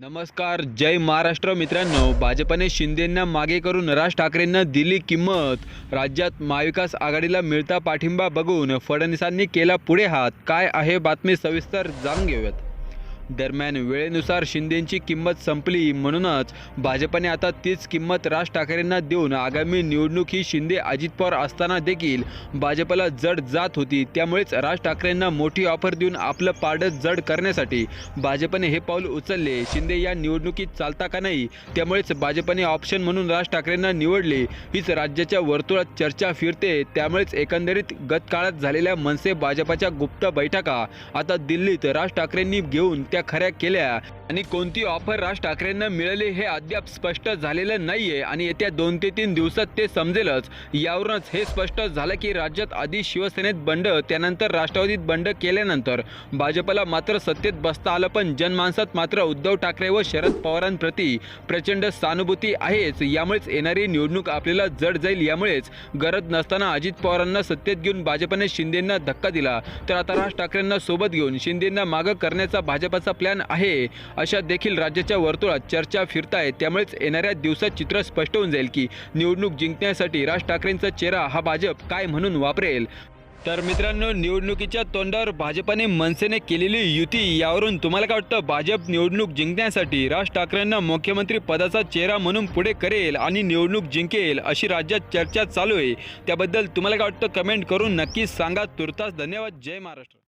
नमस्कार जय महाराष्ट्र मित्रांनो. भाजपने शिंदेंना मागे करून राज ठाकरेंना दिली किंमत. राज्यात महाविकास आघाडीला मिळता पाठिंबा बघून फडणवीसांनी केला पुढे हात. काय आहे बातमी सविस्तर जाणून घेऊयात. दरम्यान वेळेनुसार शिंदेंची किंमत संपली म्हणूनच भाजपने आता तीच किंमत राज ठाकरेंना देऊन आगामी निवडणूक ही शिंदे अजित पवार असताना देखील भाजपला जड जात होती. त्यामुळेच राज ठाकरेंना मोठी ऑफर देऊन आपलं पाडं जड करण्यासाठी भाजपने हे पाऊल उचलले. शिंदे या निवडणुकीत चालता का नाही? त्यामुळेच भाजपने ऑप्शन म्हणून राज ठाकरेंना निवडले. हीच राज्याच्या वर्तुळात चर्चा फिरते. त्यामुळेच एकंदरीत गतकाळात झालेल्या मनसे भाजपाच्या गुप्त बैठका आता दिल्लीत राज ठाकरेंनी घेऊन त्या खऱ्या केल्या आणि कोणती ऑफर राज ठाकरेंना मिळाली हे अद्याप स्पष्ट झालेलं नाहीये आणि येत्या दोन ते तीन दिवसात ते समजेलच. यावरूनच हे स्पष्ट झालं की राज्यात आधी शिवसेनेत बंड त्यानंतर राष्ट्रवादीत बंड केल्यानंतर भाजपला मात्र सत्तेत बसता आलं पण जनमानसात मात्र उद्धव ठाकरे व शरद पवारांप्रती प्रचंड सहानुभूती आहेच. यामुळेच येणारी निवडणूक आपल्याला जड जाईल. यामुळेच गरज नसताना अजित पवारांना सत्तेत घेऊन भाजपने शिंदेंना धक्का दिला. तर आता राज ठाकरेंना सोबत घेऊन शिंदेंना मागं करण्याचा भाजपाचा प्लॅन आहे. अशा देखील राज्याच्या वर्तुळात चर्चा फिरताय. त्यामुळेच येणाऱ्या दिवसात चित्र स्पष्ट होऊन जाईल की निवडणूक जिंकण्यासाठी राज ठाकरेंचा चेहरा हा भाजप काय म्हणून वापरेल? तर मित्रांनो निवडणुकीच्या तोंडावर भाजपाने मनसेने केलेली युती यावरून तुम्हाला काय वाटतं? भाजप निवडणूक जिंकण्यासाठी राज ठाकरेंना मुख्यमंत्री पदाचा चेहरा म्हणून पुढे करेल आणि निवडणूक जिंकेल अशी राज्यात चर्चा चालू आहे. त्याबद्दल तुम्हाला काय वाटतं? कमेंट करून नक्कीच सांगा. तुर्तास धन्यवाद. जय महाराष्ट्र.